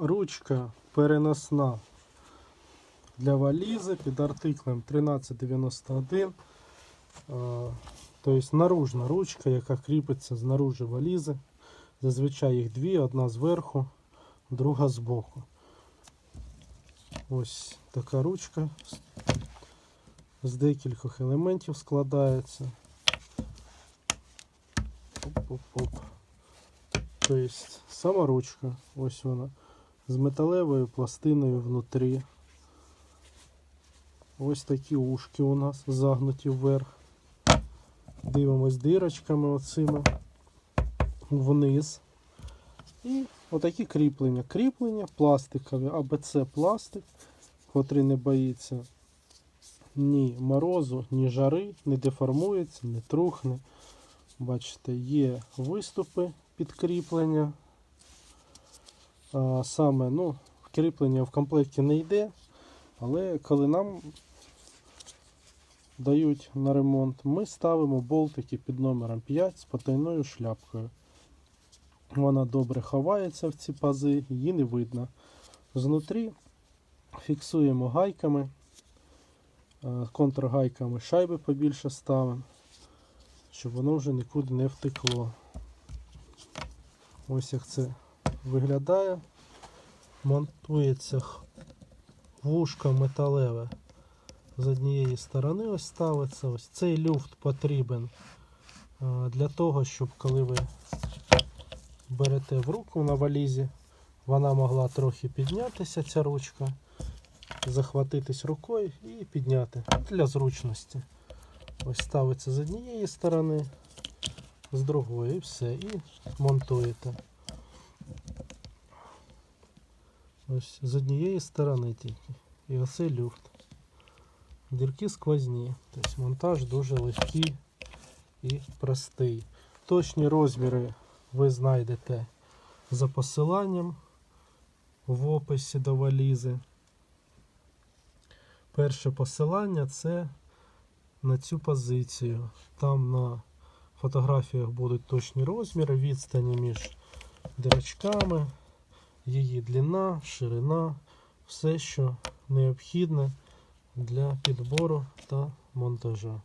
ручка переносна для валізи під артиклем 1391. Е, Тобто наружна ручка, яка кріпиться знаружи валізи. Зазвичай їх дві, одна зверху, друга збоку. Ось така ручка з- з декількох елементів складається. Оп-оп-оп. Тобто сама ручка, ось вона, з металевою пластиною внутрі. Ось такі ушки у нас загнуті вверх. Дивимось дирочками оцими вниз. І отакі кріплення. Кріплення пластикові, АБЦ пластик, котрий не боїться ні морозу, ні жари, не деформується, не трухне. Бачите, є виступи під кріплення. А, саме, ну, кріплення в комплекті не йде, але коли нам дають на ремонт, ми ставимо болтики під номером 5 з потайною шляпкою. Вона добре ховається в ці пази, її не видно. Знутрі фіксуємо гайками, е, контргайками шайби побільше ставимо, щоб воно вже нікуди не втекло. Ось як це виглядає. Монтується вушко металеве з однієї сторони ось ставиться. Ось цей люфт потрібен е, для того, щоб коли ви берете в руку на валізі, вона могла трохи піднятися, ця ручка, захватитись рукою і підняти для зручності. Ось ставиться з однієї сторони, з другої, і все, і монтуєте. Ось з однієї сторони тільки. І оцей люфт. Дірки сквозні. Тобто монтаж дуже легкий і простий. Точні розміри ви знайдете за посиланням в описі до валізи. Перше посилання це на цю позицію. Там на фотографіях будуть точні розміри, відстані між дирочками, її длина, ширина, все, що необхідне для підбору та монтажу.